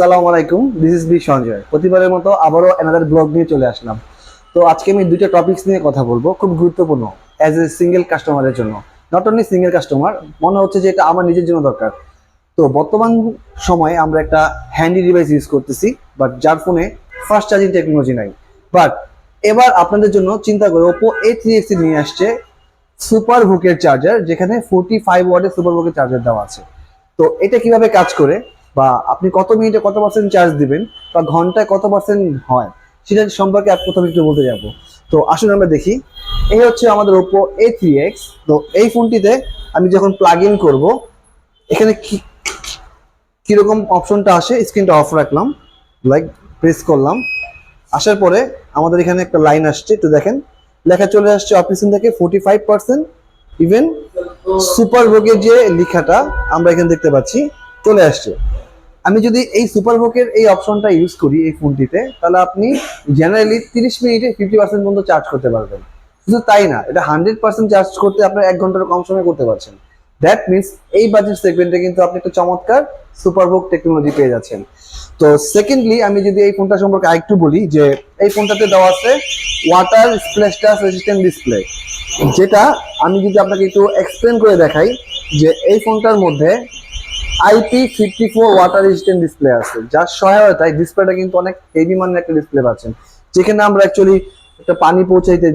আসসালামু আলাইকুম this is B Sanjay প্রতিবারের মতো আবারও এনাদার ব্লগ নিয়ে চলে আসলাম। তো আজকে আমি দুইটা টপিকস নিয়ে কথা বলব, খুব গুরুত্বপূর্ণ অ্যাজ এ সিঙ্গেল কাস্টমারের জন্য। নট অনলি সিঙ্গেল কাস্টমার মনে হচ্ছে যে এটা আমার নিজের জন্য দরকার। তো বর্তমান সময়ে আমরা একটা হ্যান্ডি ডিভাইস ইউজ করতেছি বাট যার ফোনে ফাস্ট চার্জিং টেকনোলজি নাই। বাট এবার আপনাদের জন্য চিন্তা করে ওপো এ থ্রি এক্সি নিয়ে আসছে সুপার ভুকের চার্জার যেখানে ফোর্টি ফাইভ ওয়ার্ডের সুপার ভুকের চার্জার দেওয়া আছে। তো এটা কীভাবে কাজ করে? বা আপনি কত মিনিটে কত পার্সেন্ট চার্জ দিবেন বা ঘন্টায় কত পার্সেন্ট হয়, সেটা সম্পর্কে প্রথমে একটু বলতে যাব। তো আসুন আমরা দেখি। এই হচ্ছে আমাদের ওপো এ থ্রি এক্স তো এই ফোনটিতে আমি যখন প্লাগ ইন করব, এখানে কি, কীরকম অপশনটা আসে স্ক্রিনটা অফ রাখলাম লাইক প্রেস করলাম। আসার পরে আমাদের এখানে একটা লাইন আসছে, একটু দেখেন। লেখা চলে আসছে অপশন থেকে forty five percent even super ভোগের যে লেখাটা, আমরা এখানে দেখতে পাচ্ছি, চলে আসছে। আমি যদি এই সুপার ভোগের এই অপশনটা ইউজ করি এই ফোনটিতে, তাহলে আপনি জেনারেলি তিরিশ মিনিটে ফিফটি পার্সেন্ট পর্যন্ত চার্জ করতে পারবেন। শুধু তাই না, এটা হান্ড্রেড পার্সেন্ট চার্জ করতে আপনার এক ঘণ্টার কম সময় করতে পারছেন। দ্যাট মিনস এই বাজেট সেগমেন্টে কিন্তু আপনি একটা চমৎকার সুপার ভোগ টেকনোলজি পেয়ে যাচ্ছেন। তো সেকেন্ডলি আমি যদি এই ফোনটা সম্পর্কে আরেকটু বলি, যে এই ফোনটাতে দেওয়া আছে ওয়াটার স্প্ল্যাশ রেজিস্ট্যান্ট ডিসপ্লে যেটা আমি যদি আপনাকে একটু এক্সপ্লেন করে দেখাই, যে এই ফোনটার মধ্যে IP fifty four water resistant display আছে। যার সহায়তায় ডিসপ্লেটা কিন্তু অনেক হেভি মানের একটা ডিসপ্লে পাচ্ছেন। যেখানে আমরা অ্যাকচুয়ালি একটা পানি পৌঁছাইতে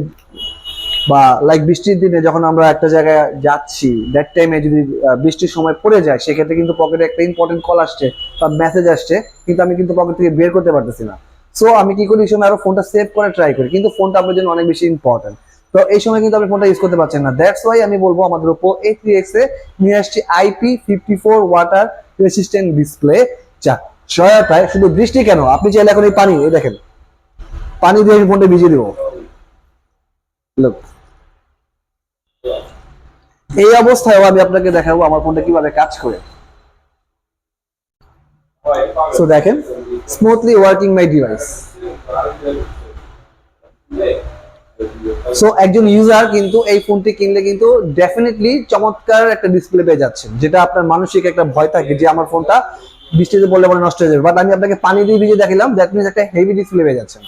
বা লাইক বৃষ্টির দিনে যখন আমরা একটা জায়গায় যাচ্ছি দ্যাট টাইমে যদি বৃষ্টির সময় পড়ে যায়, সেক্ষেত্রে কিন্তু পকেটে একটা ইম্পর্টেন্ট কল আসছে বা মেসেজ আসছে, কিন্তু আমি কিন্তু পকেট থেকে বের করতে পারতেছি না। সো আমি কি করি, এই সময় আরও ফোনটা সেভ করে ট্রাই করি, কিন্তু ফোনটা আপনার জন্য অনেক বেশি ইম্পর্টেন্ট তো এই সময় কিন্তু আপনি ফোনটা ইউজ করতে পারছেন না। দ্যাটস ওয়াই আমি বলব আমাদের ওপো এ থ্রি এক্স এ নিয়ে আসছি IP fifty four water resistant display যা সহায়তায় শুধু বৃষ্টি কেন? আপনি চাইলে এখন এই পানি, এই দেখেন। পানি দিয়ে আমি ফোনটা ভিজিয়ে দিব. এই অবস্থায় আমি আপনাকে দেখাবো আমার ফোনটা কীভাবে কাজ করে। সো দেখেন smoothly working my device so একজন ইউজার কিন্তু এই ফোনটি কিনলে কিন্তু ডেফিনেটলি চমৎকার একটা ডিসপ্লে পেয়ে যাচ্ছেন, যেটা আপনার মানসিক একটা ভয় থাকে যে আমার ফোনটা বৃষ্টিতে পড়লে পরে নষ্ট হয়ে যাবে। বাট আমি আপনাকে পানি দিয়ে ভিজে দেখালাম দ্যাট মিনস একটা হেভি ডিসপ্লে পেয়ে যাচ্ছেন।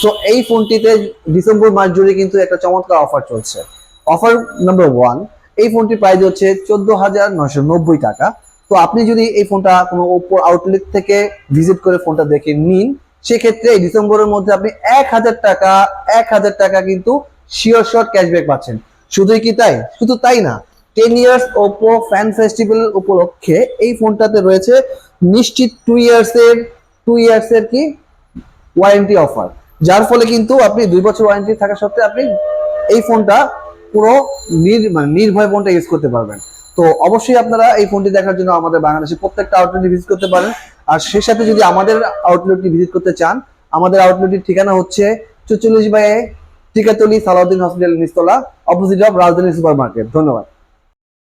সো এই ফোনটিতে ডিসেম্বর মাস জুড়ে কিন্তু একটা চমৎকার অফার চলছে। অফার নাম্বার ওয়ান এই ফোনটির প্রাইস হচ্ছে চোদ্দ হাজার নয়শো নব্বই টাকা। তো আপনি যদি এই ফোনটা কোনো ওপো আউটলেট থেকে ভিজিট করে ফোনটা দেখে নিন সেক্ষেত্রে এই ডিসেম্বরের মধ্যে আপনি এক হাজার টাকা, এক হাজার টাকা কিন্তু শিওর শর্ট ক্যাশব্যাক পাচ্ছেন। শুধুই কি তাই? শুধু তাই না। Ten years Oppo fan festival উপলক্ষে এই ফোনটাতে রয়েছে নিশ্চিত টু ইয়ার্স এর টু ইয়ার্স এর কি ওয়ারেন্টি অফার যার ফলে কিন্তু আপনি দুই বছর ওয়ারেন্টি থাকা সত্ত্বেও আপনি এই ফোনটা পুরো নির মানে নির্ভয় ফোনটা ইউজ করতে পারবেন। তো অবশ্যই আপনারা এই ফোনটি দেখার জন্য আমাদের বাংলাদেশে প্রত্যেকটা আউটলেটে ভিজিট করতে পারেন। আর সেই সাথে যদি আমাদের আউটলেটটি ভিজিট করতে চান, আমাদের আউটলেটটির ঠিকানা হচ্ছে চুচল্লিশ by Tikatuli Salauddin hospital নিস্তলা opposite of Rajdhani super market ধন্যবাদ।